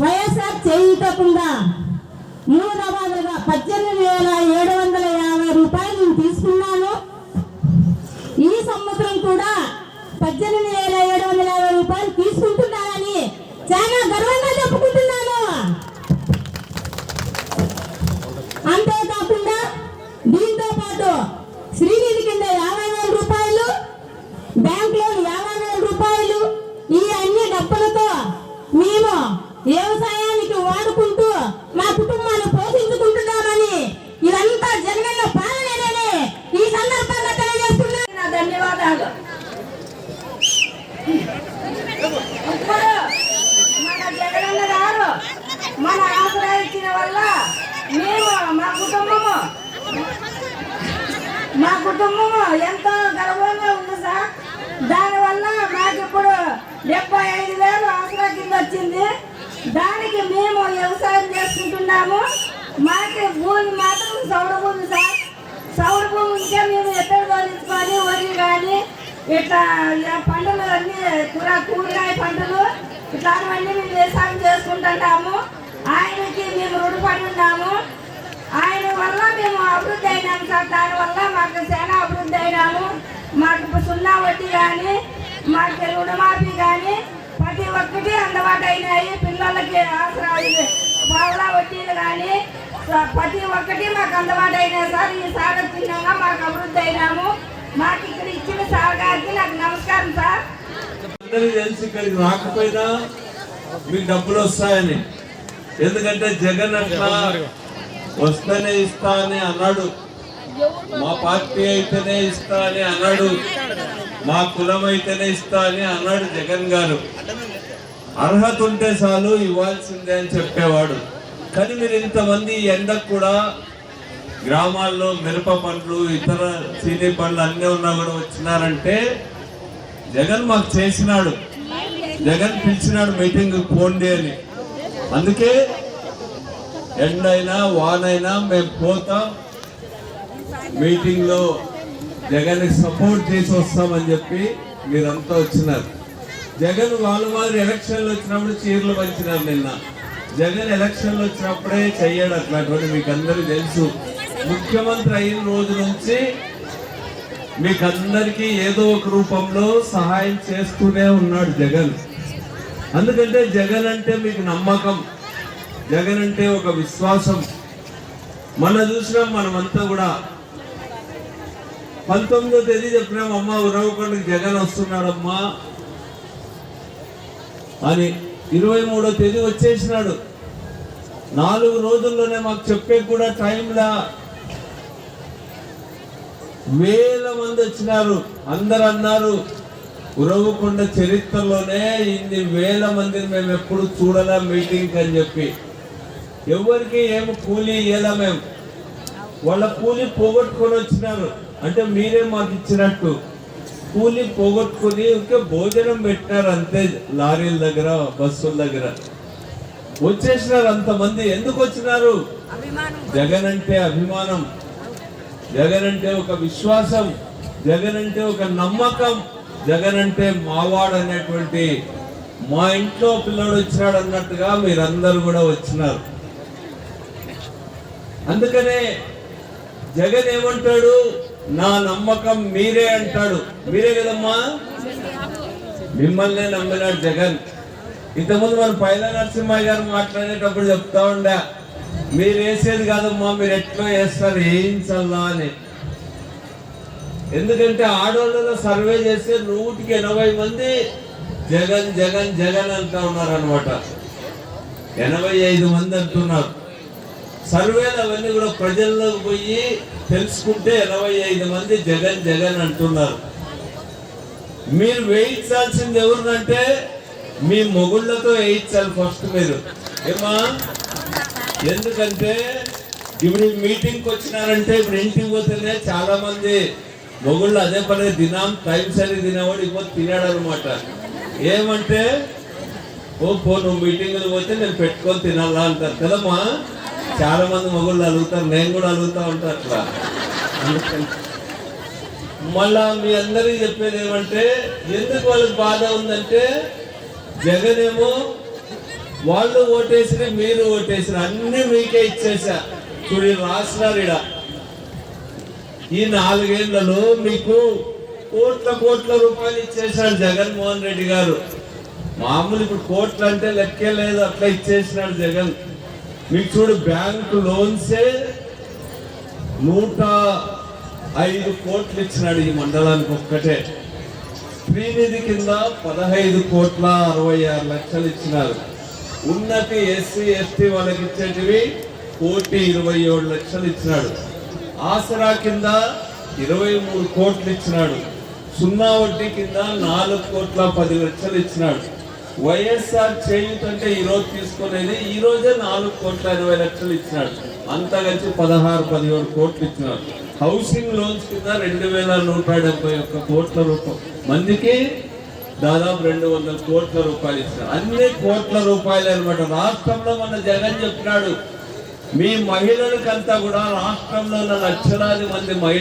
కాకుండా మూడు దఫాలుగా పద్దెనిమిది వేల ఏడు వందల యాభై రూపాయలు నేను తీసుకున్నాను. ఈ సంవత్సరం కూడా పద్దెనిమిది వేల ఏడు వందల యాభై రూపాయలు తీసుకుంటున్నానని చాలా గర్వంగా చెప్పుకుంటున్నాను అంతేకాకుండా దీంతో పాటు శ్రీనిధి కింద యాభై వేల రూపాయలు బ్యాంక్ లోన్ యాభై వేల రూపాయలు ఈ అన్ని డబ్బులతో మేము వ్యవసాయానికి వాడుకుంటూ మా కుటుంబాన్ని పోషించుకుంటున్నామని ఇదంతా జగనన్న పాలనేనని ఈ సందర్భంగా తెలియజేస్తున్నాను నా ధన్యవాదాలు ఇప్పుడు మన జగనన్న గారు మన ఆసరా ఇచ్చిన వల్ల మేము మా కుటుంబము మా కుటుంబము ఎంతో గర్వంగా ఉంది సార్. దానివల్ల మాకు ఇప్పుడు డెబ్బై ఐదు వేలు ఆసరా కింద వచ్చింది. దానికి మేము వ్యవసాయం చేసుకుంటున్నాము. మాకు భూమి మాత్రం సౌర భూమి సార్. సౌర భూమి ఉంటే మేము ఎక్కడ తోలించుకొని వరి కానీ ఇట్లా పంటలు అన్నీ కూర కూరగాయ పంటలు ఇట్లాంటివన్నీ మేము వ్యవసాయం చేసుకుంటున్నాము. ఆయనకి మేము రుణపడి ఉన్నాము. ఆయన వల్ల మేము అభివృద్ధి అయినాము సార్. దానివల్ల మాకు చాలా అభివృద్ధి అయినాము. మాకు ఇప్పుడు సున్నా వడ్డీ కానీ మాకు రుణమాఫీ కానీ ప్రతి ఒక్కటి అందుబాటు అయినాయి. పిల్లలకి ఆసరా ఇది పావులా వడ్డీలు కానీ ప్రతి ఒక్కటి మాకు అందుబాటు అయినాయి సార్. ఈ సార్ చిన్నగా మాకు అభివృద్ధి అయినాము. మాకు ఇక్కడ ఇచ్చిన సార్ గారికి నాకు నమస్కారం సార్. అందరికీ తెలిసి ఇక్కడికి రాకపోయినా మీకు డబ్బులు వస్తాయని. ఎందుకంటే జగన్ అట్లా వస్తేనే ఇస్తా అని అన్నాడు. మా పార్టీ అయితేనే ఇస్తా అని అన్నాడు. మా కులం అయితేనే ఇస్తా అని అన్నాడు జగన్ గారు. అర్హత ఉంటే చాలు ఇవ్వాల్సిందే అని చెప్పేవాడు. కానీ మీరు ఇంతమంది ఎండకు కూడా గ్రామాల్లో మిరప పండ్లు ఇతర చీనీ పండ్లు అన్నీ ఉన్నా కూడా వచ్చినారంటే జగన్ మాకు చేసినాడు. జగన్ పిలిచినాడు మీటింగ్ పోండి అని. అందుకే ఎండైనా వానైనా మేము పోతాం. మీటింగ్లో జగన్కి జగన్ సపోర్ట్ చేసి వస్తామని చెప్పి మీరంతా వచ్చినారు. జగన్ వాళ్ళు మాదిరి ఎలక్షన్లు వచ్చినప్పుడు చీరలు పంచినారు నిన్న. జగన్ ఎలక్షన్లు వచ్చినప్పుడే చెయ్యడు అట్లాంటివన్నీ మీకు అందరికీ తెలుసు. ముఖ్యమంత్రి అయిన రోజు నుంచి మీకు అందరికీ ఏదో ఒక రూపంలో సహాయం చేస్తూనే ఉన్నాడు జగన్. అందుకంటే జగన్ అంటే మీకు నమ్మకం. జగన్ అంటే ఒక విశ్వాసం. మన చూసినాం మనమంతా కూడా. పంతొమ్మిదో తేదీ చెప్పినాం అమ్మ ఉరవకొండకి జగన్ వస్తున్నాడమ్మా. అని ఇరవై మూడో తేదీ వచ్చేసినాడు. నాలుగు రోజుల్లోనే మాకు చెప్పే కూడా టైంలా వేల మంది వచ్చినారు. అందరు అన్నారు ఉరవకొండ చరిత్రలోనే ఇన్ని వేల మందిని మేము ఎప్పుడు చూడలే మీటింగ్ అని చెప్పి. ఎవరికి ఏమి కూలీ ఇయ్యలే మేము. వాళ్ళ కూలి పోగొట్టుకొని వచ్చినారు. అంటే మీరే మాకు ఇచ్చినట్టు. కూలి పోగొట్టుకుని ఇంకే భోజనం పెట్టినారు అంతే లారీల దగ్గర బస్సుల దగ్గర. వచ్చేసినారు అంతమంది. ఎందుకు వచ్చినారు? జగన్ అంటే అభిమానం. జగన్ అంటే ఒక విశ్వాసం. జగన్ అంటే ఒక నమ్మకం. జగన్ అంటే మావాడు అనేటువంటి మా ఇంట్లో పిల్లడు వచ్చినాడు అన్నట్టుగా మీరందరూ కూడా వచ్చినారు. అందుకనే జగన్ ఏమంటాడు? నా నమ్మకం మీరే అంటాడు. మీరే కదమ్మా? మిమ్మల్నే నమ్మినాడు జగన్. ఇంతకుముందు మన పైల నరసింహయ్య గారు మాట్లాడేటప్పుడు చెప్తా ఉండే మీరు వేసేది కాదమ్మా మీరు ఎట్లా వేస్తారు వేయించల్లా అని. ఎందుకంటే ఆడవాళ్ళలో సర్వే చేస్తే నూటికి ఎనభై మంది జగన్ జగన్ జగన్ అంటూ ఉన్నారనమాట ఎనభై ఐదు మంది అంటున్నారు. సర్వేలు అవన్నీ కూడా ప్రజల్లోకి పోయి తెలుసుకుంటే ఎనభై ఐదు మంది జగన్ జగన్ అంటున్నారు. మీరు వేయించాల్సింది ఎవరినంటే మీ మొగుళ్ళతో వేయించాలి ఫస్ట్ మీరు. ఏమా ఎందుకంటే ఇప్పుడు మీటింగ్కి వచ్చినారంటే ఇప్పుడు ఇంటికి పోతేనే చాలా మంది మొగుళ్ళు అదే పని దినాం టైం సరి తినేవాడు ఇప్పుడు తినాడు అనమాట ఏమంటే ఓ పో నువ్వు మీటింగ్లు పోతే నేను పెట్టుకొని తినాలా అంటారు. కదమ్మా చాలా మంది మొగుళ్ళు అడుగుతారు నేను కూడా అడుగుతా ఉంటా అట్లా మళ్ళా మీ అందరికీ చెప్పేది ఏమంటే ఎందుకు వాళ్ళకి బాధ ఉందంటే జగన్ ఏమో వాళ్ళు ఓటేసిన మీరు ఓటేసిన అన్ని మీకే ఇచ్చేసా చూడు రాసినారు ఇడ ఈ నాలుగేళ్ళలో మీకు కోట్ల కోట్ల రూపాయలు ఇచ్చేసాడు జగన్మోహన్ రెడ్డి గారు. మామూలు ఇప్పుడు కోట్లు అంటే లెక్కే లేదు అట్లా ఇచ్చేసినాడు జగన్. మీకు చూడు బ్యాంక్ లోన్సే నూట ఐదు కోట్లు ఇచ్చినాడు ఈ మండలానికి ఒక్కటే. శ్రీనిధి కింద పదహైదు కోట్ల అరవై ఆరు లక్షలు ఇచ్చినారు. ఉన్నతి ఎస్సీ ఎస్టీ వాళ్ళకి ఇచ్చేటివి కోటి ఇరవై ఏడు లక్షలు ఇచ్చినాడు. ఆసరా కింద ఇరవై మూడు కోట్లు ఇచ్చినాడు. సున్నా వడ్డీ కింద నాలుగు కోట్ల పది లక్షలు ఇచ్చినాడు. వైఎస్ఆర్ చేయూత అంటే ఈ రోజు తీసుకునేది ఈ రోజే నాలుగు కోట్ల ఇరవై లక్షలు ఇచ్చినాడు. అంతా కలిసి పదహారు పదిహేడు కోట్లు ఇచ్చినాడు. హౌసింగ్ లోన్స్ కింద రెండు వేల నూట డెబ్బై ఒక్క కోట్ల రూపాయలు మందికి దాదాపు రెండు వందల కోట్ల రూపాయలు ఇచ్చినారు అన్ని కోట్ల రూపాయలు అనమాట రాష్ట్రంలో మన జగన్ చెప్తున్నాడు మీ మహిళలకంతా కూడా రాష్ట్రంలో ఉన్న లక్షలాది మంది మహిళ